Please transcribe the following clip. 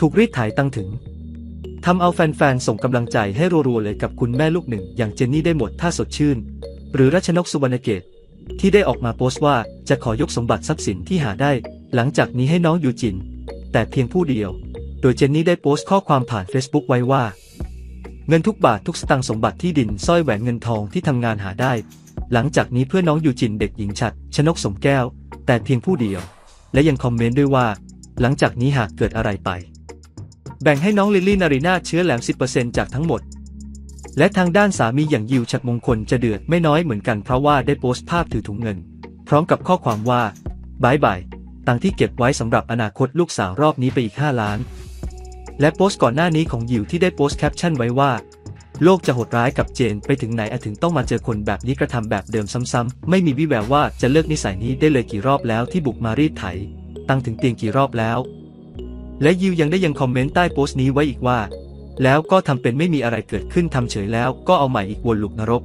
ถูกรีดไถ่ายตั้งถึงทำเอาแฟนๆ ส่งกำลังใจให้รัวๆเลยกับคุณแม่ลูกหนึ่ง อย่างเจนนี่ได้หมดท่าสดชื่น หรือรัชนกสุวรรณเกต ที่ได้ออกมาโพสต์ว่าจะขอยกสมบัติทรัพย์สินที่หาได้ หลังจากนี้ให้น้องยูจิน แต่เพียงผู้เดียว โดยเจนนี่ได้โพสต์ข้อความผ่าน Facebook ไว้ว่า เงินทุกบาททุกสตางค์สมบัติที่ดินสร้อยแหวนเงินทองที่ทำงานหาได้ หลังจากนี้เพื่อน้องยูจินเด็กหญิงฉัดชนกสมแก้ว แต่เพียงผู้เดียว และยังคอมเมนต์ด้วยว่า หลังจากนี้หากเกิดอะไรไป แบ่งให้น้องลิลลี่นารีนาเชื้อแหลม 10%จากทั้งหมด และทางด้านสามีอย่างยิวฉัดมงคลจะเดือดไม่น้อยเหมือนกันเพราะว่าได้โพสต์ภาพถือถุงเงิน พร้อมกับข้อความว่าบายบายตังที่เก็บไว้สำหรับอนาคตลูกสาวรอบนี้ไปอีก 5 ล้าน และโพสต์ก่อนหน้านี้ของยิวที่ได้โพสต์แคปชั่นไว้ว่า โลกจะโหดร้ายกับเจนไปถึงไหนอะถึงต้องมาเจอคนแบบนี้กระทำแบบเดิมซ้ำๆไม่มีวิแววว่าจะเลิกนิสัยนี้ได้เลยกี่รอบแล้วที่บุกมารีดไถ ตังถึงเตียงกี่รอบแล้ว และยิวยังได้ยังคอมเมนต์ใต้โพสต์นี้ไว้อีกว่า แล้วก็ทำเป็นไม่มีอะไรเกิดขึ้นทำเฉยแล้วก็เอาใหม่อีกวนลูกนรก